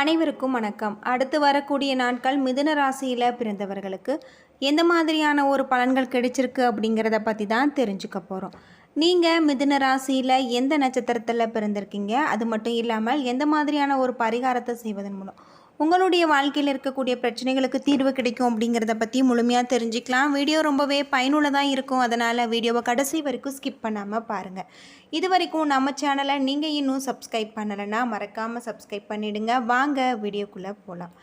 அனைவருக்கும் வணக்கம். அடுத்து வரக்கூடிய நாட்கள் மிதுன ராசியில் பிறந்தவர்களுக்கு எந்த மாதிரியான ஒரு பலன்கள் கிடைச்சிருக்கு அப்படிங்கிறத பற்றி தான் தெரிஞ்சுக்க போகிறோம் நீங்கள் மிதுன ராசியில் எந்த நட்சத்திரத்தில் பிறந்திருக்கீங்க? அது மட்டும் இல்லாமல் எந்த மாதிரியான ஒரு பரிகாரத்தை செய்வதன் மூலம்? உங்களுடைய வாழ்க்கையில் இருக்கக்கூடிய பிரச்சனைகளுக்கு தீர்வு கிடைக்கும் அப்படிங்கிறத பற்றி முழுமையாக தெரிஞ்சுக்கலாம். வீடியோ ரொம்பவே பயனுள்ளதாக இருக்கும். அதனால் வீடியோவை கடைசி வரைக்கும் ஸ்கிப் பண்ணாமல் பாருங்கள் இது வரைக்கும் நம்ம சேனலை நீங்கள் இன்னும் சப்ஸ்கிரைப் பண்ணலைன்னா மறக்காமல் சப்ஸ்கிரைப் பண்ணிவிடுங்க வாங்க வீடியோக்குள்ளே போகலாம்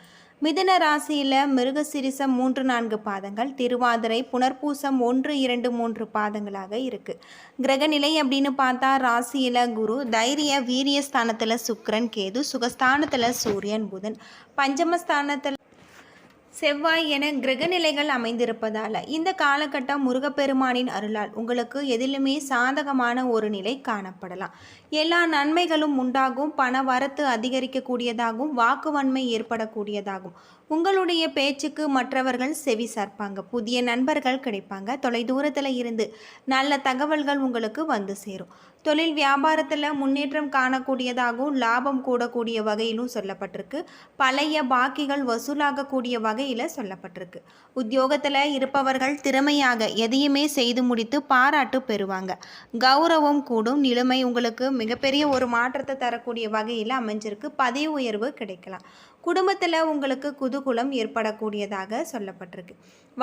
மிதுன ராசியில் மிருகசிரிசம் மூன்று நான்கு பாதங்கள் திருவாதிரை புனர்பூசம் ஒன்று இரண்டு மூன்று பாதங்களாக இருக்குது கிரகநிலை அப்படின்னு பார்த்தா ராசியில் குரு தைரிய வீரிய ஸ்தானத்தில் சுக்கரன் கேது சுகஸ்தானத்தில் சூரியன் புதன். பஞ்சமஸ்தானத்தில் செவ்வாய் என கிரகநிலைகள் அமைந்திருப்பதால் இந்த காலகட்டம் முருகப்பெருமானின் அருளால் உங்களுக்கு எதிலுமே சாதகமான ஒரு நிலை காணப்படலாம். எல்லா நன்மைகளும் உண்டாகும் பண வரத்து அதிகரிக்கக்கூடியதாகும் வாக்குவன்மை ஏற்படக்கூடியதாகும். உங்களுடைய பேச்சுக்கு மற்றவர்கள் செவி சார்ப்பாங்க. புதிய நண்பர்கள் கிடைப்பாங்க. தொலைதூரத்தில் இருந்து நல்ல தகவல்கள் உங்களுக்கு வந்து சேரும். தொழில் வியாபாரத்தில் முன்னேற்றம் காணக்கூடியதாகவும் லாபம் கூடக்கூடிய வகையிலும் சொல்லப்பட்டிருக்கு. பழைய பாக்கிகள் வசூலாகக்கூடிய வகையில் சொல்லப்பட்டிருக்கு. உத்தியோகத்தில் இருப்பவர்கள் திறமையாக எதையுமே செய்து முடித்து பாராட்டு பெறுவாங்க. கௌரவம் கூடும். நிலைமை உங்களுக்கு மிகப்பெரிய ஒரு மாற்றத்தை தரக்கூடிய வகையில் அமைஞ்சிருக்கு. பதவி உயர்வு கிடைக்கலாம். குடும்பத்தில் உங்களுக்கு குதூகுலம் ஏற்படக்கூடியதாக சொல்லப்பட்டிருக்கு.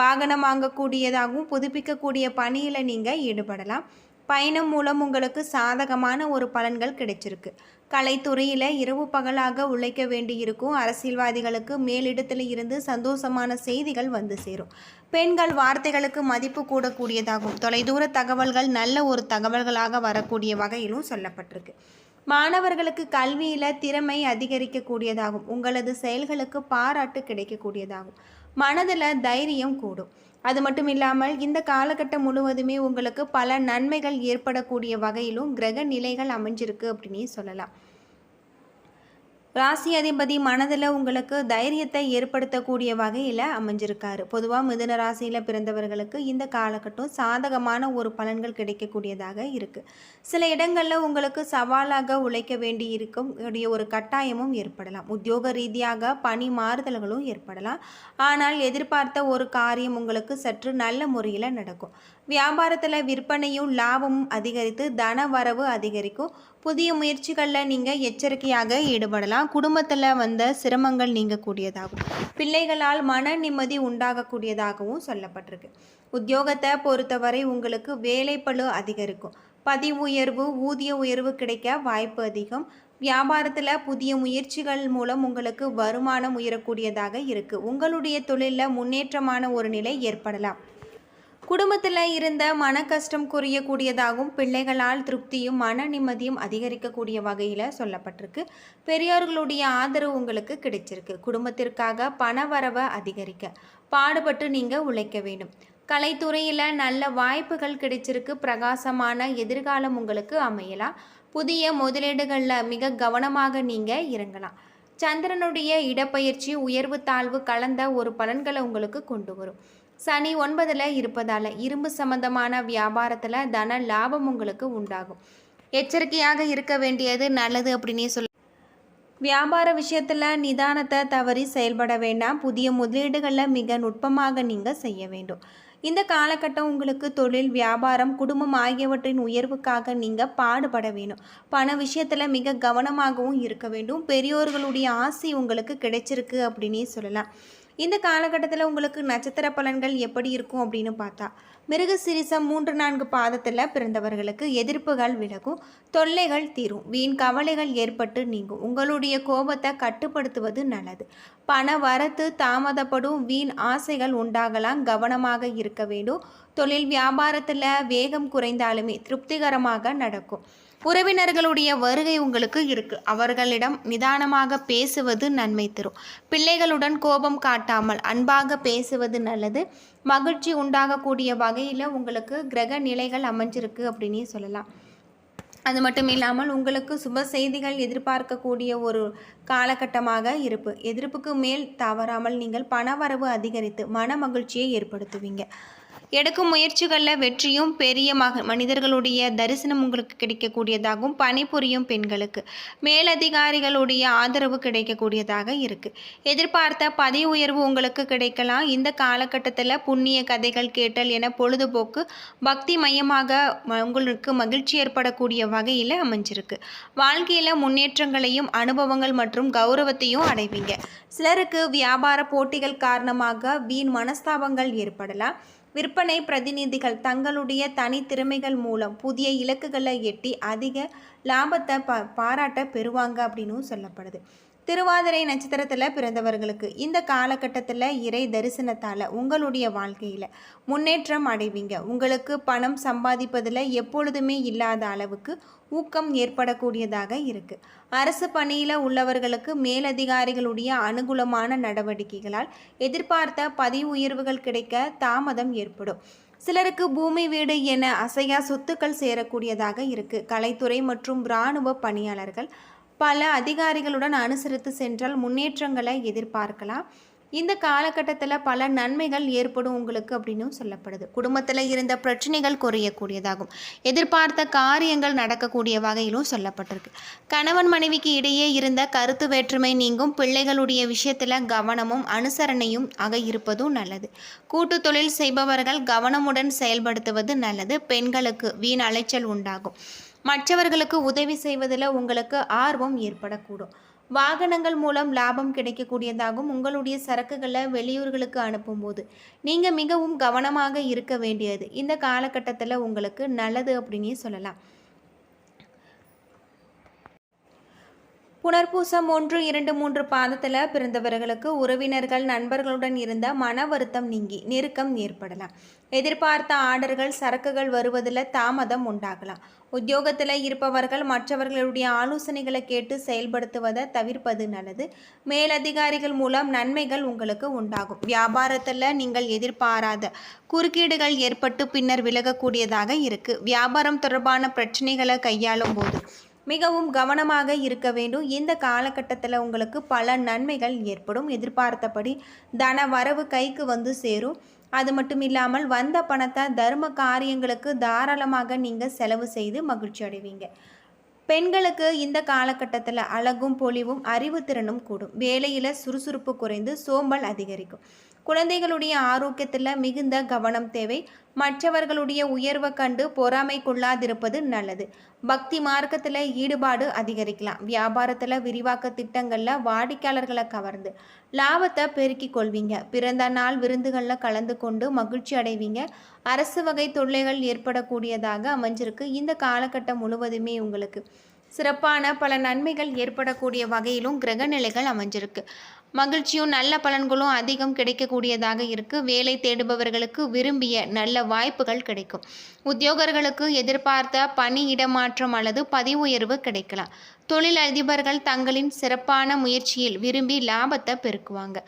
வாகனம் வாங்கக்கூடியதாகவும் புதுப்பிக்கக்கூடிய பணியில் நீங்கள் ஈடுபடலாம். பயணம் மூலம் உங்களுக்கு சாதகமான ஒரு பலன்கள் கிடைச்சிருக்கு. கலைத்துறையில் இரவு பகலாக உழைக்க வேண்டியிருக்கும். அரசியல்வாதிகளுக்கு மேலிடத்தில் இருந்து சந்தோஷமான செய்திகள் வந்து சேரும். பெண்கள் வார்த்தைகளுக்கு மதிப்பு கூடக்கூடியதாகும். தொலைதூர தகவல்கள் நல்ல ஒரு தகவல்களாக வரக்கூடிய வகையிலும் சொல்லப்பட்டிருக்கு. மாணவர்களுக்கு கல்வியில் திறமை அதிகரிக்கக்கூடியதாகும். உங்களது செயல்களுக்கு பாராட்டு கிடைக்கக்கூடியதாகும். மனதில் தைரியம் கூடும். அது மட்டும் இல்லாமல் இந்த காலகட்டம் முழுவதுமே உங்களுக்கு பல நன்மைகள் ஏற்படக்கூடிய வகையிலும் கிரக நிலைகள் அமைஞ்சிருக்கு அப்படின்னு சொல்லலாம். ராசி அதிபதி மனதில் உங்களுக்கு தைரியத்தை ஏற்படுத்தக்கூடிய வகையில் அமைஞ்சிருக்காரு. பொதுவாக மிதுன ராசியில் பிறந்தவர்களுக்கு இந்த காலகட்டம் சாதகமான ஒரு பலன்கள் கிடைக்கக்கூடியதாக இருக்குது சில இடங்களில் உங்களுக்கு சவாலாக உழைக்க வேண்டி இருக்கும் ஒரு கட்டாயமும் ஏற்படலாம். உத்தியோக ரீதியாக பணி மாறுதல்களும் ஏற்படலாம். ஆனால் எதிர்பார்த்த ஒரு காரியம் உங்களுக்கு சற்று நல்ல முறையில் நடக்கும். வியாபாரத்தில் விற்பனையும் லாபமும் அதிகரித்து தன வரவு அதிகரிக்கும். புதிய முயற்சிகளில் நீங்கள் எச்சரிக்கையாக ஈடுபடலாம். குடும்பத்தில் வந்த சிரமங்கள் நீங்கக்கூடியதாகும் பிள்ளைகளால் மன நிம்மதி உண்டாகக்கூடியதாகவும் சொல்லப்பட்டிருக்கு. உத்தியோகத்தை பொறுத்தவரை உங்களுக்கு வேலைப்பழு அதிகரிக்கும். பதிவு உயர்வு ஊதிய உயர்வு கிடைக்க வாய்ப்பு அதிகம். வியாபாரத்தில் புதிய முயற்சிகள் மூலம் உங்களுக்கு வருமானம் உயரக்கூடியதாக இருக்குது உங்களுடைய தொழிலில் முன்னேற்றமான ஒரு நிலை ஏற்படலாம். குடும்பத்தில் இருந்த மன கஷ்டம் குறையக்கூடியதாகவும் பிள்ளைகளால் திருப்தியும் மன நிம்மதியும் அதிகரிக்கக்கூடிய வகையில் சொல்லப்பட்டிருக்கு. பெரியோர்களுடைய ஆதரவு உங்களுக்கு கிடைச்சிருக்கு. குடும்பத்திற்காக பண வரவை அதிகரிக்க பாடுபட்டு நீங்கள் உழைக்க வேண்டும். கலைத்துறையில் நல்ல வாய்ப்புகள் கிடைச்சிருக்கு. பிரகாசமான எதிர்காலம் உங்களுக்கு அமையலாம். புதிய முதலீடுகளில் மிக கவனமாக நீங்கள் இறங்கலாம். சந்திரனுடைய இடப்பெயர்ச்சி உயர்வு தாழ்வு கலந்த ஒரு பலன்களை உங்களுக்கு கொண்டு வரும். சனி ஒன்பதில் இருப்பதால் இரும்பு சம்பந்தமான வியாபாரத்தில் தன லாபம் உங்களுக்கு உண்டாகும். எச்சரிக்கையாக இருக்க வேண்டியது நல்லது அப்படின்னே சொல்ல வியாபார விஷயத்தில் நிதானத்தை தவறி செயல்பட வேண்டாம். புதிய முதலீடுகளில் மிக நுட்பமாக நீங்கள் செய்ய வேண்டும். இந்த காலகட்டம் உங்களுக்கு தொழில் வியாபாரம் குடும்பம் ஆகியவற்றின் உயர்வுக்காக நீங்கள் பாடுபட வேணும். பண விஷயத்தில் மிக கவனமாகவும் இருக்க வேண்டும். பெரியோர்களுடைய ஆசை உங்களுக்கு கிடைச்சிருக்கு அப்படின்னே சொல்லலாம். இந்த காலகட்டத்தில் உங்களுக்கு நட்சத்திர பலன்கள் எப்படி இருக்கும் அப்படின்னு பார்த்தா மிருக சிரிசம் மூன்று நான்கு பாதத்தில் பிறந்தவர்களுக்கு எதிர்ப்புகள் விலகும் தொல்லைகள் தீரும் வீண் கவலைகள் ஏற்பட்டு நீங்கும். உங்களுடைய கோபத்தை கட்டுப்படுத்துவது நல்லது. பண வரத்து தாமதப்படும் வீண் ஆசைகள் உண்டாகலாம் கவனமாக இருக்க வேண்டும். தொழில் வியாபாரத்தில் வேகம் குறைந்தாலுமே திருப்திகரமாக நடக்கும். உறவினர்களுடைய வருகை உங்களுக்கு இருக்கு. அவர்களிடம் நிதானமாக பேசுவது நன்மை தரும். பிள்ளைகளுடன் கோபம் காட்டாமல் அன்பாக பேசுவது நல்லது. மகிழ்ச்சி உண்டாகக்கூடிய வகையில் உங்களுக்கு கிரக நிலைகள் அமைஞ்சிருக்கு அப்படின்னு சொல்லலாம். அது மட்டும் இல்லாமல் உங்களுக்கு சுப செய்திகள் எதிர்பார்க்கக்கூடிய ஒரு காலகட்டமாக இருப்பு. எதிர்ப்புக்கு மேல் தவறாமல் நீங்கள் பணவரவு அதிகரித்து மன மகிழ்ச்சியை ஏற்படுத்துவீங்க. எடுக்கும் முயற்சிகளில் வெற்றியும் பெரிய மக மனிதர்களுடைய தரிசனம் உங்களுக்கு கிடைக்கக்கூடியதாகவும் பணிபுரியும் பெண்களுக்கு மேலதிகாரிகளுடைய ஆதரவு கிடைக்கக்கூடியதாக இருக்குது எதிர்பார்த்த பதவி உயர்வு உங்களுக்கு கிடைக்கலாம். இந்த காலகட்டத்தில் புண்ணிய கதைகள் கேட்டல் என பொழுதுபோக்கு பக்தி மையமாக உங்களுக்கு மகிழ்ச்சி ஏற்படக்கூடிய வகையில் அமைஞ்சிருக்கு. வாழ்க்கையில் முன்னேற்றங்களையும் அனுபவங்கள் மற்றும் கௌரவத்தையும் அடைவீங்க. சிலருக்கு வியாபார போட்டிகள் காரணமாக வீண் மனஸ்தாபங்கள் ஏற்படலாம். விற்பனை பிரதிநிதிகள் தங்களுடைய தனித்திறமைகள் மூலம் புதிய இலக்குகளை எட்டி அதிக லாபத்தை ப பாராட்ட பெறுவாங்க அப்படின்னும் சொல்லப்படுது. திருவாதிரை நட்சத்திரத்தில் பிறந்தவர்களுக்கு இந்த காலகட்டத்தில் இறை தரிசனத்தால் உங்களுடைய வாழ்க்கையில் முன்னேற்றம் அடைவீங்க. உங்களுக்கு பணம் சம்பாதிப்பதில் எப்பொழுதுமே இல்லாத அளவுக்கு ஊக்கம் ஏற்படக்கூடியதாக இருக்குது அரசு பணியில் உள்ளவர்களுக்கு மேலதிகாரிகளுடைய அனுகூலமான நடவடிக்கைகளால் எதிர்பார்த்த பதவி உயர்வுகள் கிடைக்க தாமதம் ஏற்படும். சிலருக்கு பூமி வீடு என அசையா சொத்துக்கள் சேரக்கூடியதாக இருக்குது கலைத்துறை மற்றும் இராணுவ பணியாளர்கள் பல அதிகாரிகளுடன் அனுசரித்து சென்றால் முன்னேற்றங்களை எதிர்பார்க்கலாம். இந்த காலகட்டத்தில் பல நன்மைகள் ஏற்படும் உங்களுக்கு அப்படின்னும் சொல்லப்படுது. குடும்பத்தில் இருந்த பிரச்சனைகள் குறையக்கூடியதாகும். எதிர்பார்த்த காரியங்கள் நடக்கக்கூடிய வகையிலும் சொல்லப்பட்டிருக்கு. கணவன் மனைவிக்கு இடையே இருந்த கருத்து வேற்றுமை நீங்கும். பிள்ளைகளுடைய விஷயத்தில் கவனமும் அனுசரணையும் ஆக இருப்பதும் நல்லது. கூட்டு தொழில் செய்பவர்கள் கவனமுடன் செயல்படுத்துவது நல்லது. பெண்களுக்கு வீண் அலைச்சல் உண்டாகும். மற்றவர்களுக்கு உதவி செய்வதில் உங்களுக்கு ஆர்வம் ஏற்படக்கூடும். வாகனங்கள் மூலம் லாபம் கிடைக்கக்கூடியதாகவும் உங்களுடைய சரக்குகளை வெளியூர்களுக்கு அனுப்பும்போது நீங்கள் மிகவும் கவனமாக இருக்க வேண்டியது. இந்த காலகட்டத்தில் உங்களுக்கு நல்லது அப்படின்னே சொல்லலாம். புனர்பூசம் ஒன்று இரண்டு மூன்று பாதத்தில் பிறந்தவர்களுக்கு உறவினர்கள் நண்பர்களுடன் இருந்த மன வருத்தம் நீங்கி நெருக்கம் ஏற்படலாம். எதிர்பார்த்த ஆர்டர்கள் சரக்குகள் வருவதில் தாமதம் உண்டாகலாம். உத்தியோகத்தில் இருப்பவர்கள் மற்றவர்களுடைய ஆலோசனைகளை கேட்டு செயல்படுத்துவதை தவிர்ப்பது நல்லது. மேலதிகாரிகள் மூலம் நன்மைகள் உங்களுக்கு உண்டாகும். வியாபாரத்தில் நீங்கள் எதிர்பாராத குறுக்கீடுகள் ஏற்பட்டு பின்னர் விலகக்கூடியதாக இருக்குது வியாபாரம் தொடர்பான பிரச்சனைகளை கையாளும் போது மிகவும் கவனமாக இருக்க வேண்டும். இந்த காலகட்டத்தில் உங்களுக்கு பல நன்மைகள் ஏற்படும். எதிர்பார்த்தபடி தன வரவு கைக்கு வந்து சேரும். அது மட்டும் இல்லாமல் வந்த பணத்தை தர்ம காரியங்களுக்கு தாராளமாக நீங்கள் செலவு செய்து மகிழ்ச்சி அடைவீங்க. பெண்களுக்கு இந்த காலகட்டத்தில் அழகும் பொலிவும் அறிவுத்திறனும் கூடும். வேலையில் சுறுசுறுப்பு குறைந்து சோம்பல் அதிகரிக்கும். குழந்தைகளுடைய ஆரோக்கியத்தில் மிகுந்த கவனம் தேவை. மற்றவர்களுடைய உயர்வை கண்டு பொறாமைக்குள்ளாதிருப்பது நல்லது. பக்தி மார்க்கத்தில் ஈடுபாடு அதிகரிக்கலாம். வியாபாரத்தில் விரிவாக்க திட்டங்களில் வாடிக்கையாளர்களை கவர்ந்து லாபத்தை பெருக்கிக் கொள்வீங்க. பிறந்த நாள் விருந்துகளில் கலந்து கொண்டு மகிழ்ச்சி அடைவீங்க. அரசு வகை தொல்லைகள் ஏற்படக்கூடியதாக அமைஞ்சிருக்கு. இந்த காலகட்டம் முழுவதுமே உங்களுக்கு. சிறப்பான பல நன்மைகள் ஏற்படக்கூடிய வகையிலும் கிரக நிலைகள் அமைஞ்சிருக்கு. மகிழ்ச்சியும் நல்ல பலன்களும் அதிகம் கிடைக்கக்கூடியதாக இருக்குது வேலை தேடுபவர்களுக்கு விரும்பிய நல்ல வாய்ப்புகள் கிடைக்கும். உத்தியோகர்களுக்கு எதிர்பார்த்த பணி இடமாற்றம் அல்லது பதவி உயர்வு கிடைக்கலாம். தொழில் அதிபர்கள் தங்களின் சிறப்பான முயற்சியில் விரும்பி லாபத்தை பெருக்குவாங்க.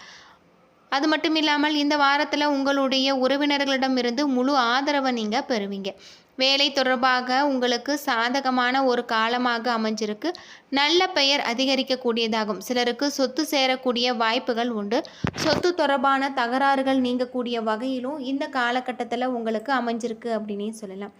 அது மட்டும் இல்லாமல் இந்த வாரத்தில் உங்களுடைய உறவினர்களிடமிருந்து முழு ஆதரவை நீங்கள் பெறுவீங்க. வேலை தொடர்பாக உங்களுக்கு சாதகமான ஒரு காலமாக அமைஞ்சிருக்கு. நல்ல பெயர் அதிகரிக்கக்கூடியதாகும். சிலருக்கு சொத்து சேரக்கூடிய வாய்ப்புகள் உண்டு. சொத்து தொடர்பான தகராறுகள் நீங்கக்கூடிய வகையிலும் இந்த காலகட்டத்தில் உங்களுக்கு அமைஞ்சிருக்கு அப்படின்னே சொல்லலாம்.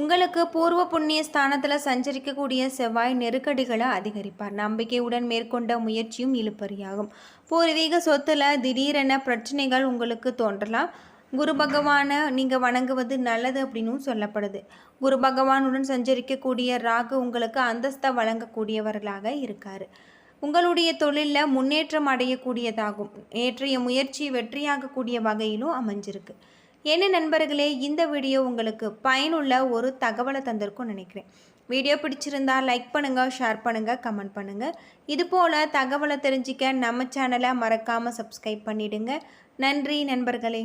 உங்களுக்கு பூர்வ புண்ணிய ஸ்தானத்தில் சஞ்சரிக்கக்கூடிய செவ்வாய் நெருக்கடிகளை அதிகரிப்பார். நம்பிக்கையுடன் மேற்கொண்ட முயற்சியும் இழுப்பறியாகும் பூர்வீக சொத்துல திடீரென பிரச்சனைகள் உங்களுக்கு தோன்றலாம். குரு பகவானை நீங்கள் வணங்குவது நல்லது அப்படின்னும் சொல்லப்படுது. குரு பகவானுடன் சஞ்சரிக்கக்கூடிய ராகு உங்களுக்கு அந்தஸ்தை வழங்கக்கூடியவர்களாக இருக்கார். உங்களுடைய தொழிலில் முன்னேற்றம் அடையக்கூடியதாகும். நேற்றைய முயற்சி வெற்றியாகக்கூடிய வகையிலும் அமைஞ்சிருக்கு. என்ன நண்பர்களே இந்த வீடியோ உங்களுக்கு பயனுள்ள ஒரு தகவலை தந்திருக்கும் நினைக்கிறேன். வீடியோ பிடிச்சிருந்தா லைக் பண்ணுங்கள் ஷேர் பண்ணுங்கள் கமெண்ட் பண்ணுங்கள் இது போல் தகவலை தெரிஞ்சிக்க நம்ம சேனலை மறக்காமல் சப்ஸ்கிரைப் பண்ணிவிடுங்க நன்றி நண்பர்களே.